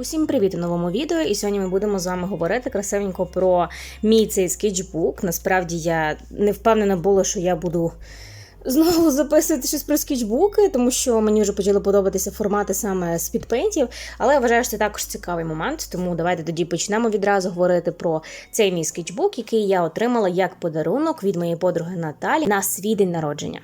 Усім привіт у новому відео. І сьогодні ми будемо з вами говорити красивенько про мій цей скетчбук. Насправді я не впевнена була, що я буду знову записувати щось про скетчбуки, тому що мені вже почали подобатися формати саме з підпейнтів. Але я вважаю, що це також цікавий момент. Тому давайте тоді почнемо відразу говорити про цей мій скетчбук, який я отримала як подарунок від моєї подруги Наталі на свій день народження.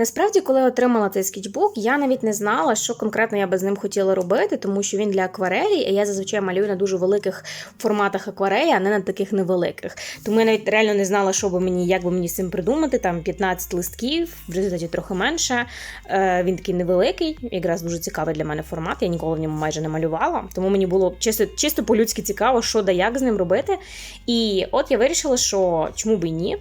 Насправді, коли отримала цей скетчбук, я навіть не знала, що конкретно я би з ним хотіла робити, тому що він для акварелі, і я зазвичай малюю на дуже великих форматах акварелі, а не на таких невеликих. Тому я навіть реально не знала, що би мені, як би мені з цим придумати. Там 15 листків, в результаті трохи менше. Е, Він такий невеликий, якраз дуже цікавий для мене формат. Я ніколи в ньому майже не малювала. Тому мені було чисто, чисто по-людськи цікаво, що да як з ним робити. І от я вирішила, що чому би і ні.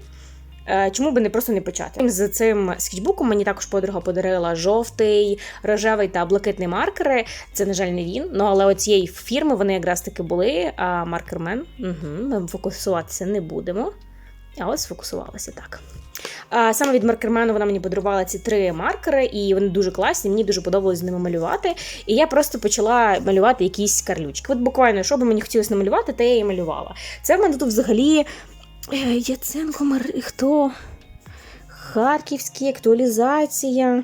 Е, Чому би не просто не почати? З цим скетчбуком мені також подруга подарила жовтий, рожевий та блакитний маркери. Це, на жаль, не він. Ну але оцієї фірми вони якраз таки були. А маркермен угу, ми фокусуватися не будемо. А от сфокусувалася так. Саме від маркермену вона мені подарувала ці три маркери, і вони дуже класні. Мені дуже подобалось з ними малювати. І я просто почала малювати якісь карлючки. От буквально, що би мені хотілося намалювати, те я і малювала. Це в мене тут взагалі Яценко Мар... хто? Харківський, актуалізація.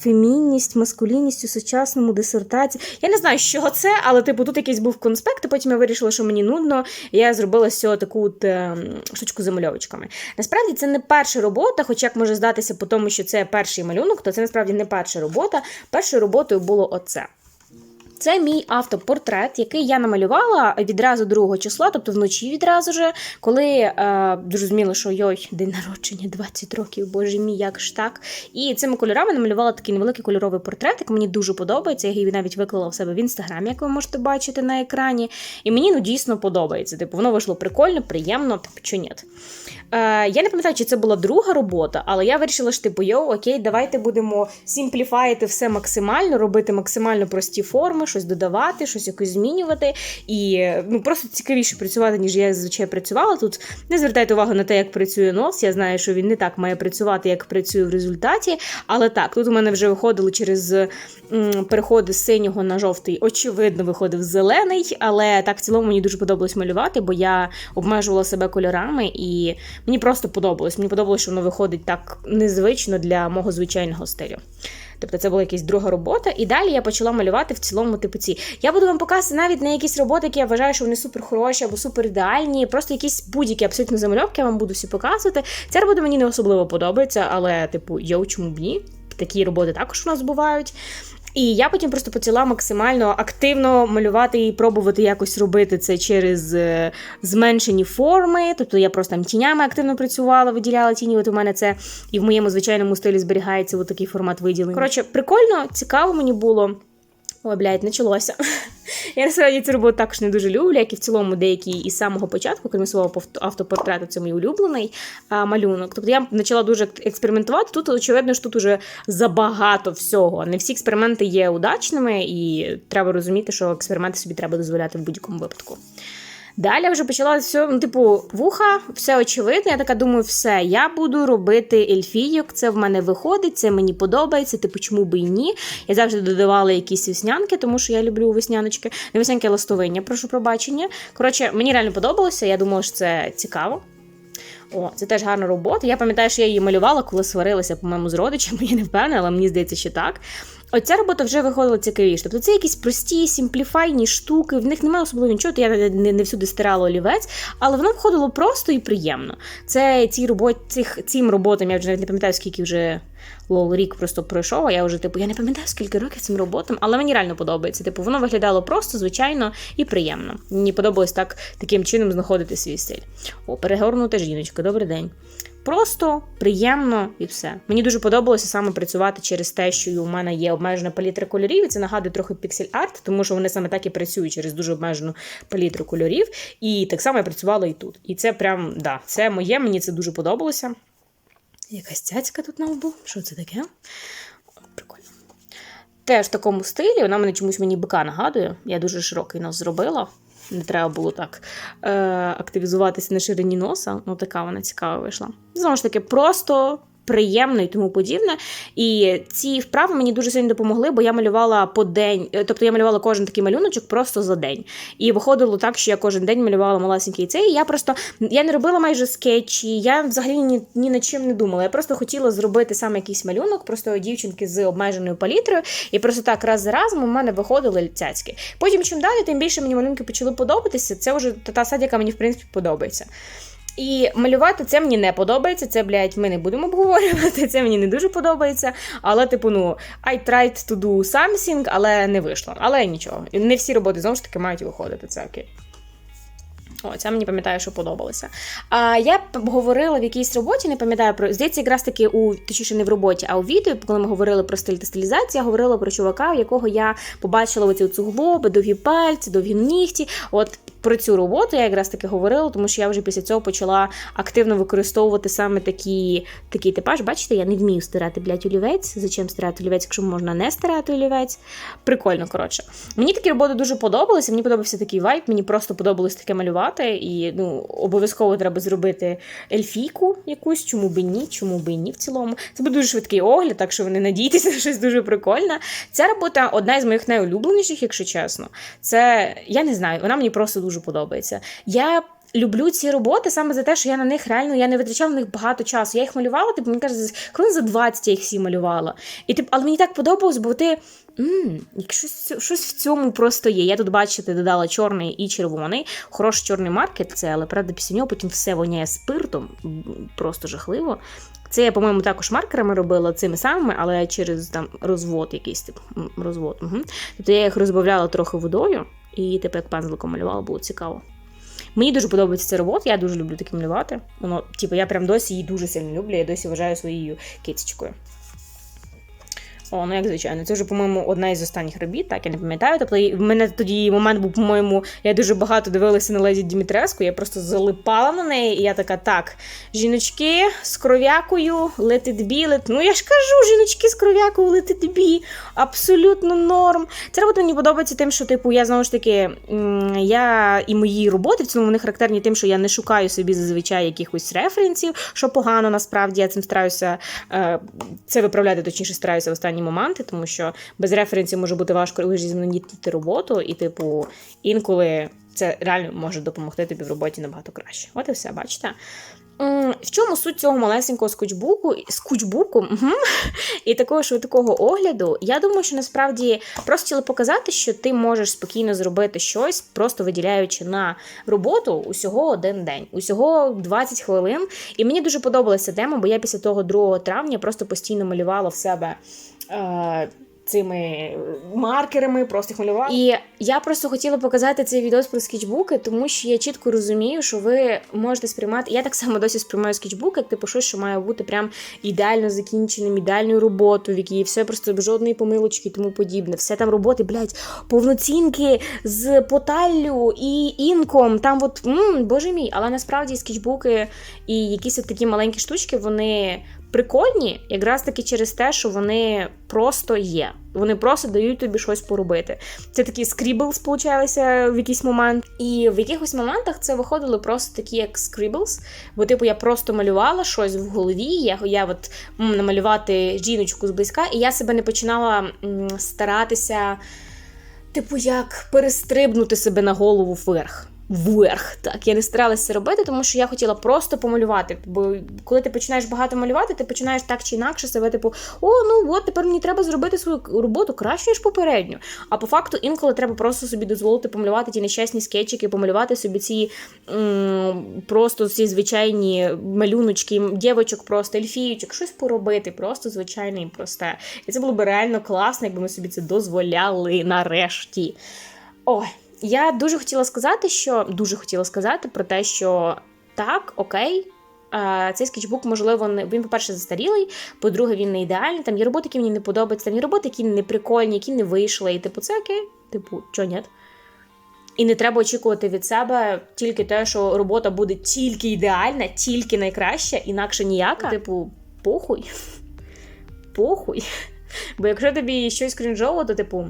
Фемінність, маскулінність у сучасному дисертації. Я не знаю, що це, але типу тут якийсь був конспект, і потім я вирішила, що мені нудно. Я зробила з цього таку от, е, штучку з замальовочками. Насправді це не перша робота, хоча як може здатися по тому, що це перший малюнок, то це насправді не перша робота. Першою роботою було оце. Це мій автопортрет, який я намалювала відразу 2 числа, тобто вночі відразу же, коли е, зрозуміло, що йой, день народження, 20 років, боже мій, як ж так. І цими кольорами намалювала такий невеликий кольоровий портрет, який мені дуже подобається. Я її навіть виклала в себе в інстаграмі, як ви можете бачити на екрані. І мені ну, дійсно подобається. Типу, воно вийшло прикольно, приємно, типу, чи ні. Е, Я не пам'ятаю, чи це була друга робота, але я вирішила, що типу, йоу, окей, давайте будемо сімпліфаїти все максимально, робити максимально прості форми щось додавати, щось якось змінювати. І ну просто цікавіше працювати, ніж я зазвичай працювала. Тут не звертайте увагу на те, як працює нос. Я знаю, що він не так має працювати, як працює в результаті. Але так, тут у мене вже виходили через переходи з синього на жовтий, очевидно, виходив зелений. Але так в цілому мені дуже подобалось малювати, бо я обмежувала себе кольорами, і мені просто подобалось. Мені подобалось, що воно виходить так незвично для мого звичайного стилю. Тобто це була якась друга робота. І далі я почала малювати в цілому типу ці. Я буду вам показувати навіть на якісь роботи, які я вважаю, що вони супер хороші або супер ідеальні. Просто якісь будь-які абсолютно замальовки, я вам буду всі показувати. Ця робота мені не особливо подобається, але, типу, йоу, чому б ні? Такі роботи також у нас бувають. І я потім просто почала максимально активно малювати і пробувати якось робити це через е, зменшені форми. Тобто я просто там тінями активно працювала, виділяла тіні. От у мене це і в моєму звичайному стилі зберігається от такий формат виділення. Коротше, прикольно, цікаво мені було. Ой, блядь, почалося. Я насправді цю роботу також не дуже люблю, як і в цілому деякі із самого початку, крім свого автопортрету, це мій улюблений а, малюнок. Тобто я почала дуже експериментувати. Тут, очевидно, що тут уже забагато всього. Не всі експерименти є удачними, і треба розуміти, що експерименти собі треба дозволяти в будь-якому випадку. Далі вже почала все, ну, типу, вуха, все очевидно. Я така думаю, все, я буду робити ельфійок, це в мене виходить, це мені подобається, типу, чому би і ні. Я завжди додавала якісь веснянки, тому що я люблю весняночки. Не веснянки, а ластовиння, прошу пробачення. Коротше, мені реально подобалося, я думала, що це цікаво. О, це теж гарна робота. Я пам'ятаю, що я її малювала, коли сварилася, по-моєму, з родичами, я не впевнена, але мені здається, що так. Оця робота вже виходила цікавіше. Тобто це якісь прості, сімпліфайні штуки, в них немає особливо нічого, то я не, не всюди стирала олівець, але воно входило просто і приємно. Це ці робот, цих, цим роботам, я вже не пам'ятаю, скільки вже лол рік просто пройшов, а я вже, типу, я не пам'ятаю, скільки років цим роботам, але мені реально подобається. Типу, воно виглядало просто, звичайно, і приємно. Мені подобалось так таким чином знаходити свій стиль. О, перегорнута жіночка, добрий день. Просто приємно і все. Мені дуже подобалося саме працювати через те, що у мене є обмежена палітра кольорів. І це нагадує трохи піксель-арт, тому що вони саме так і працюють через дуже обмежену палітру кольорів. І так само я працювала і тут. І це прям, да, це моє, мені це дуже подобалося. Якась цяцька тут на лбу. Що це таке? Прикольно. Теж в такому стилі, вона мене чомусь мені бика нагадує. Я дуже широкий нос зробила. Не треба було так е, активізуватися на ширині носа. Ну, така вона цікава вийшла. Знову ж таки, просто приємно і тому подібне. І ці вправи мені дуже сильно допомогли, бо я малювала по день, е, тобто я малювала кожен такий малюночок просто за день. І виходило так, що я кожен день малювала малесенький цей. Я просто я не робила майже скетчі, я взагалі ні, ні над чим не думала. Я просто хотіла зробити саме якийсь малюнок, просто дівчинки з обмеженою палітрою. І просто так раз за разом у мене виходили цяцьки. Потім, чим далі, тим більше мені малюнки почали подобатися. Це вже та садь, яка мені в принципі подобається. І малювати це мені не подобається. Це, блядь, ми не будемо обговорювати. Це мені не дуже подобається. Але, типу, ну, I tried to do something, але не вийшло. Але нічого. Не всі роботи знову ж таки мають виходити. Це окей. О, це мені пам'ятаю, що подобалося. А я говорила в якійсь роботі, не пам'ятаю про здається, якраз таки у точніше не в роботі, а у відео, коли ми говорили про стиль та стилізацію, я говорила про чувака, у якого я побачила оці цуглоби, довгі пальці, довгі нігті. От про цю роботу я якраз таки говорила, тому що я вже після цього почала активно використовувати саме такі, такий типаж. Бачите, я не вмію стирати, блядь, олівець. Зачем стирати олівець, якщо можна не стирати олівець? Прикольно, коротше. Мені такі роботи дуже подобалися, мені подобався такий вайб, мені просто подобалось таке малювати. І ну, обов'язково треба зробити ельфійку якусь, чому би ні, чому би ні в цілому. Це буде дуже швидкий огляд, так що ви не надійтеся, щось дуже прикольне. Ця робота одна із моїх найулюбленіших, якщо чесно. Це я не знаю, вона мені просто дуже подобається. Я люблю ці роботи саме за те, що я на них реально я не витрачала на них багато часу. Я їх малювала, типу, мені кажуть, хвилин за 20 я їх всі малювала. І типу, але мені так подобалось, бо ти. Ммм, щось, щось в цьому просто є. Я тут, бачите, додала чорний і червоний. Хороший чорний маркер це, але правда, після нього потім все воняє спиртом. Просто жахливо. Це я, по-моєму, також маркерами робила цими самими, але через там розвод якийсь тип розвод. Угу. Тобто я їх розбавляла трохи водою, і типу як пензликом малювала, було цікаво. Мені дуже подобається ця робота, я дуже люблю таке малювати. Воно, типу, я прям досі її дуже сильно люблю, я досі вважаю своєю кицечкою. О, ну як звичайно, це вже, по-моєму, одна із останніх робіт, так я не пам'ятаю. Тобто в мене тоді момент був, по-моєму, я дуже багато дивилася на Лезі Дімітреску, я просто залипала на неї, і я така, так, жіночки з кров'якою, летить бі, лет... Ну я ж кажу, жіночки з кров'якою летить бі. Абсолютно норм. Це робота мені подобається тим, що, типу, я знову ж таки, я і мої роботи в цьому вони характерні тим, що я не шукаю собі зазвичай якихось референсів, що погано, насправді я цим стараюся е, це виправляти, точніше стараюся в останні певні моменти, тому що без референсів може бути важко лише роботу, і, типу, інколи це реально може допомогти тобі в роботі набагато краще. От і все, бачите? В чому суть цього малесенького скучбуку, скучбуку угу, і такого швидкого огляду? Я думаю, що насправді просто хотіли показати, що ти можеш спокійно зробити щось, просто виділяючи на роботу усього один день, усього 20 хвилин. І мені дуже подобалася тема, бо я після того 2 травня просто постійно малювала в себе. Е, цими маркерами, просто їх. І я просто хотіла показати цей відео про скетчбуки, тому що я чітко розумію, що ви можете сприймати. Я так само досі сприймаю скетчбук, як типу щось, що має бути прям ідеально закінченим, ідеальною роботою, в якій все просто без жодної помилочки і тому подібне. Все там роботи, блядь, повноцінки з поталлю і інком. Там от, м боже мій, але насправді скетчбуки і якісь от такі маленькі штучки, вони прикольні, якраз таки через те, що вони просто є. Вони просто дають тобі щось поробити. Це такі скріблс получалися в якийсь момент. І в якихось моментах це виходили просто такі, як скріблс. Бо, типу, я просто малювала щось в голові. Я я от намалювати жіночку зблизька, і я себе не починала старатися, типу, як перестрибнути себе на голову вверх вверх. Так, я не старалася це робити, тому що я хотіла просто помалювати. Бо коли ти починаєш багато малювати, ти починаєш так чи інакше себе, типу, о, ну от тепер мені треба зробити свою роботу краще, ніж попередню. А по факту інколи треба просто собі дозволити помалювати ті нещасні скетчики, помалювати собі ці м просто ці звичайні малюночки, дівочок, просто ельфіючок, щось поробити, просто звичайне і просте. І це було б реально класно, якби ми собі це дозволяли нарешті. Ой. Я дуже хотіла сказати, що дуже хотіла сказати про те, що так, окей. Цей скетчбук, можливо, не він, по-перше, застарілий, по-друге, він не ідеальний. Там є роботи, які мені не подобаються, там є роботи, які не прикольні, які не вийшли. І типу, це окей, типу, чого ні? І не треба очікувати від себе тільки те, що робота буде тільки ідеальна, тільки найкраща, інакше ніяка. Типу, похуй. Похуй. Бо якщо тобі щось крінжово, то типу.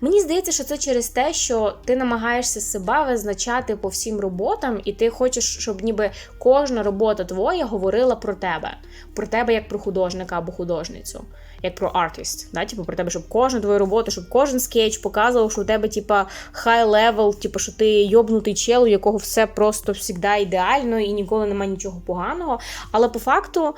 Мені здається, що це через те, що ти намагаєшся себе визначати по всім роботам, і ти хочеш, щоб ніби кожна робота твоя говорила про тебе, про тебе як про художника або художницю, як про артист. Да? Типу, про тебе, щоб кожна твоя робота, щоб кожен скетч показував, що у тебе, типа, хай левел, типу, що ти йобнутий чел, у якого все просто завжди ідеально і ніколи немає нічого поганого. Але по факту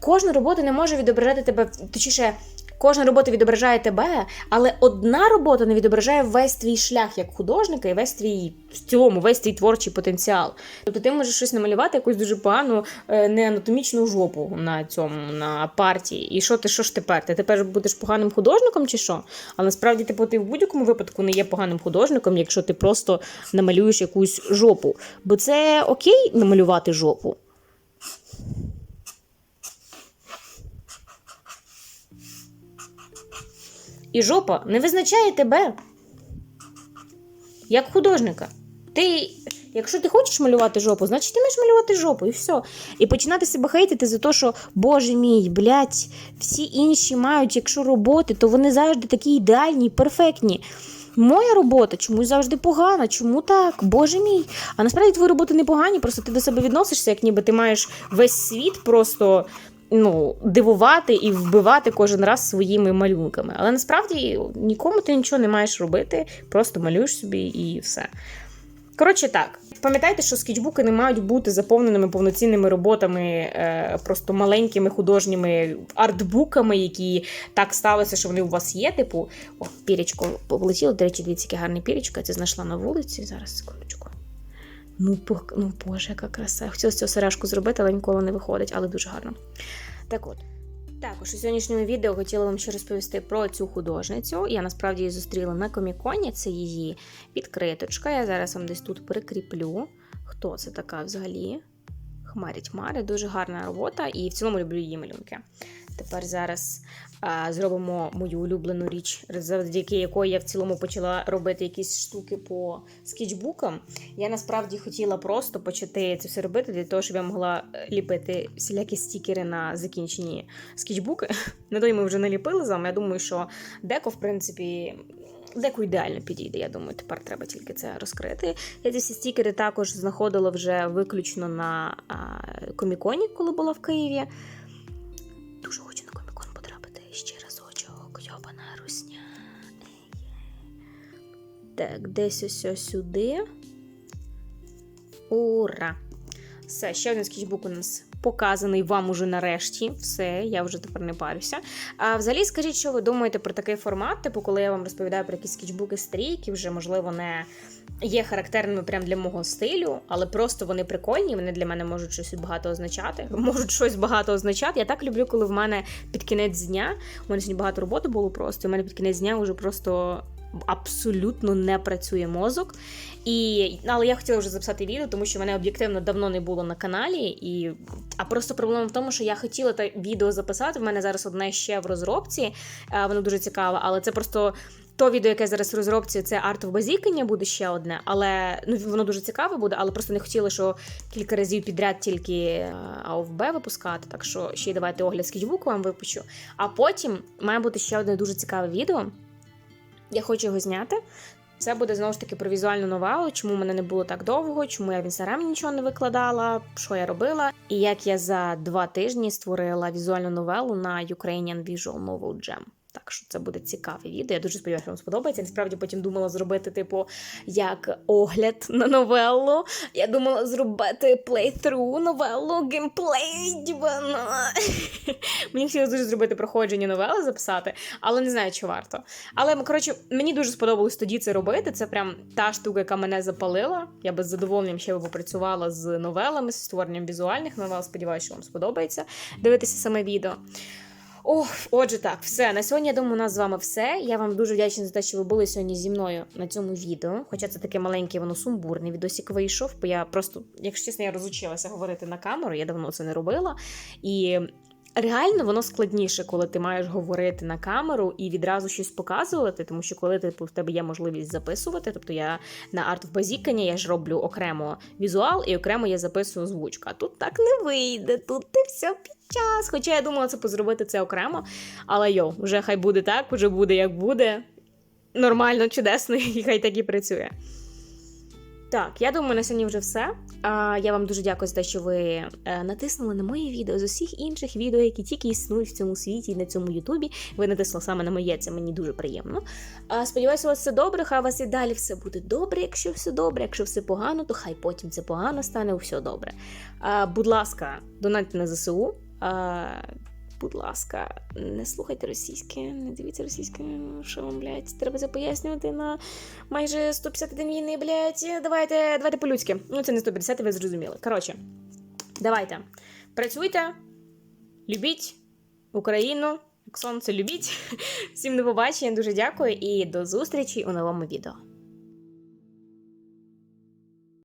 кожна робота не може відображати тебе, точніше, кожна робота відображає тебе, але одна робота не відображає весь твій шлях як художника і весь твій в цілому, весь твій творчий потенціал. Тобто ти можеш щось намалювати, якусь дуже погану е, неанатомічну жопу на цьому на партії. І що ти що ж тепер? Ти тепер будеш поганим художником чи що? Але насправді типу, ти в будь-якому випадку не є поганим художником, якщо ти просто намалюєш якусь жопу. Бо це окей намалювати жопу. І жопа не визначає тебе як художника. Ти, якщо ти хочеш малювати жопу, значить ти маєш малювати жопу, і все. І починати себе хейтити за те, що, боже мій, блядь, всі інші мають, якщо роботи, то вони завжди такі ідеальні, перфектні. Моя робота чомусь завжди погана. Чому так? Боже мій. А насправді твої роботи не погані, просто ти до себе відносишся, як ніби ти маєш весь світ просто ну, дивувати і вбивати кожен раз своїми малюнками. Але насправді нікому ти нічого не маєш робити, просто малюєш собі і все. Коротше, так. Пам'ятайте, що скетчбуки не мають бути заповненими повноцінними роботами, е, просто маленькими художніми артбуками, які так сталося, що вони у вас є. Типу, о, пірічко полетіло. До речі, дивіться, яке гарне пірічко. Я це знайшла на вулиці. Зараз секундочку. Ну, ну боже, яка краса. Хотіла цього сережку зробити, але ніколи не виходить, але дуже гарно. Так от. Також у сьогоднішньому відео хотіла вам ще розповісти про цю художницю. Я насправді її зустріла на коміконі. Це її відкриточка. Я зараз вам десь тут прикріплю. Хто це така взагалі? Хмарі тьмари, дуже гарна робота, і в цілому люблю її малюнки. Тепер зараз зробимо мою улюблену річ, завдяки якої я в цілому почала робити якісь штуки по скетчбукам. Я насправді хотіла просто почати це все робити для того, щоб я могла е, ліпити всілякі стікери на закінчені скетчбуки. На той ми вже наліпили з вами. Я думаю, що деко, в принципі. Деку ідеально підійде, я думаю, тепер треба тільки це розкрити. Я ці всі стікери також знаходила вже виключно на коміконі, коли була в Києві. Так, десь ось сюди. Ура! Все, ще один скетчбук у нас показаний вам уже нарешті. Все, я вже тепер не парюся. А взагалі, скажіть, що ви думаєте про такий формат, типу, коли я вам розповідаю про якісь скетчбуки стрій, які вже, можливо, не є характерними прям для мого стилю, але просто вони прикольні, вони для мене можуть щось багато означати. Можуть щось багато означати. Я так люблю, коли в мене під кінець дня, у мене сьогодні багато роботи було просто, і в мене під кінець дня вже просто. Абсолютно не працює мозок. І, Але я хотіла вже записати відео, тому що мене об'єктивно давно не було на каналі. І... А просто проблема в тому, що я хотіла те відео записати. В мене зараз одне ще в розробці, воно дуже цікаве, але це просто. То відео, яке зараз в розробці, це арт в базікання, буде ще одне, але ну воно дуже цікаве буде, але просто не хотіла, що кілька разів підряд тільки е, АОВБ випускати. Так що ще й давайте огляд скетчбуку вам випущу. А потім має бути ще одне дуже цікаве відео. Я хочу його зняти. Це буде знову ж таки про візуальну новелу, чому мене не було так довго, чому я в інстаграм нічого не викладала, що я робила, і як я за два тижні створила візуальну новелу на Ukrainian Visual Novel Jam. Так що це буде цікаве відео. Я дуже сподіваюся, вам сподобається. Насправді потім думала зробити, типу, як огляд на новелу. Я думала зробити плейтру новелу, геймплей. дівана. Мені хотілося дуже зробити проходження новели, записати, але не знаю, чи варто. Але коротше, мені дуже сподобалось тоді це робити. Це прям та штука, яка мене запалила. Я би з задоволенням ще би попрацювала з новелами, з створенням візуальних новел. Сподіваюся, що вам сподобається дивитися саме відео. Ох, отже, так, все. На сьогодні, я думаю, у нас з вами все. Я вам дуже вдячна за те, що ви були сьогодні зі мною на цьому відео. Хоча це таке маленьке, воно сумбурний відосик вийшов, бо я просто, якщо чесно, я розучилася говорити на камеру, я давно це не робила. І реально воно складніше, коли ти маєш говорити на камеру і відразу щось показувати, тому що коли типу, в тебе є можливість записувати, тобто я на арт в базікані я ж роблю окремо візуал і окремо я записую озвучку. А тут так не вийде, тут ти все під час. Хоча я думала це позробити це окремо. Але йо, вже хай буде так, вже буде як буде. нормально, чудесно, і хай так і працює. Так, я думаю, на сьогодні вже все. А, я вам дуже дякую за те, що ви е, натиснули на моє відео з усіх інших відео, які тільки існують в цьому світі і на цьому Ютубі. Ви натиснули саме на моє, це мені дуже приємно. Сподіваюся, у вас все добре. Хай у вас і далі все буде добре. Якщо все добре, якщо все погано, то хай потім це погано стане, все добре. Будь ласка, донатьте на ЗСУ. Будь ласка, не слухайте російське, не дивіться російське, що вам, блядь, треба це пояснювати на майже 151 війни, блядь. Давайте, давайте по-людськи. Ну, це не 150, ви зрозуміли. Коротше, давайте. Працюйте, любіть Україну, як сонце любіть. Всім до побачення, дуже дякую і до зустрічі у новому відео.